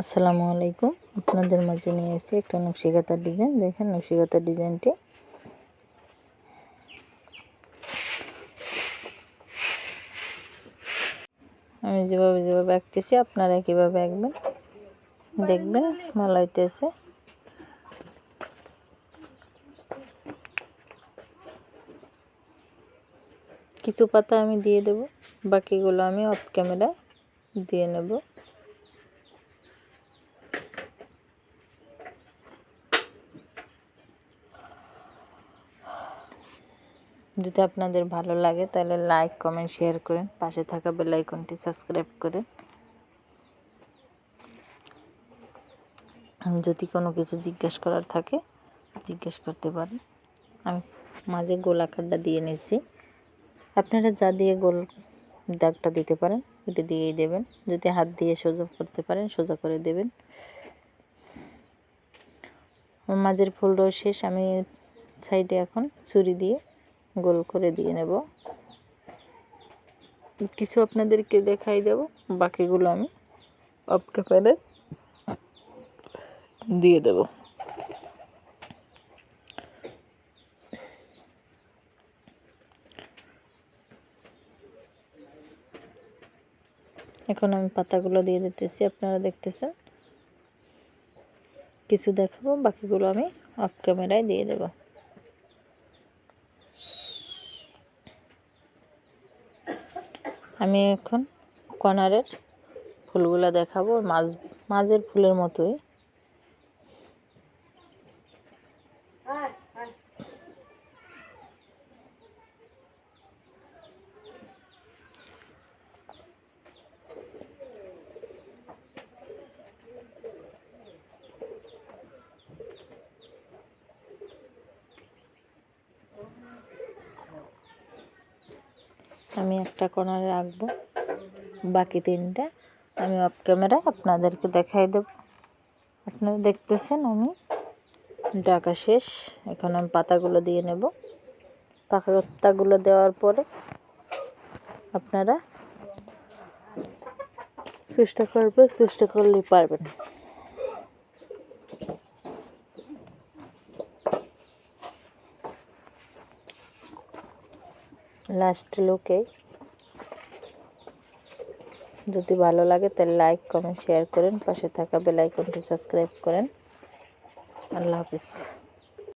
আসসালামু আলাইকুম। আপনাদের মাঝে নিয়ে এসেছি একটা নকশিকাতার ডিজাইন। দেখেন নকশিকাতার ডিজাইনটি। আমি যেভাবে যেভাবে আঁকতেছি, আপনারা কীভাবে আঁকবেন? দেখবেন, ভালো হইতেছে। কিছু পাতা আমি দিয়ে দেব, বাকিগুলো আমি অফ ক্যামেরায় দিয়ে নেব। যদি আপনাদের ভালো লাগে, তাহলে লাইক কমেন্ট শেয়ার করেন। পাশে থাকা বেল আইকনটি সাবস্ক্রাইব করেন। যদি কোনো কিছু জিজ্ঞেস করার থাকে, জিজ্ঞেস করতে পারেন। আমি মাঝে গোল আকারটা দিয়ে নিয়েছি আপনারা যা দিয়ে গোল দাগটা দিতে পারেন এটা দিয়েই দেবেন। যদি হাত দিয়ে সোজা করতে পারেন, সোজা করে দেবেন। মাঝের ফুলটাও শেষ, আমি সাইডে এখন ছুরি দিয়ে গোল করে দিয়ে নেব। কিছু আপনাদেরকে দেখাই দেব, বাকিগুলো আমি অফ ক্যামেরে দিয়ে দেব। এখন আমি পাতাগুলো দিয়ে দিতেছি, আপনারা দেখতেছেন। কিছু দেখাবো, বাকিগুলো আমি অফ ক্যামেরায় দিয়ে দেবো। আমি এখন কর্নারের ফুলগুলো দেখাবো মাঝ মাঝের ফুলের মতোই। আমি একটা কর্নারে রাখব। বাকি তিনটা আমি অফ ক্যামেরা আপনাদেরকে দেখাই দেব। আপনারা দেখতেছেন আমি। ডাকা শেষ। এখন আমি পাতাগুলো দিয়ে নেব। পাকা পাতাগুলো দেওয়ার পরে আপনারা চেষ্টা করবেন চেষ্টা করলেই পারবেন। লাস্ট লুকে যদি ভালো লাগে তাহলে লাইক কমেন্ট শেয়ার করেন। পাশে থাকা বেল আইকনটি সাবস্ক্রাইব করেন। আল্লাহ হাফিজ।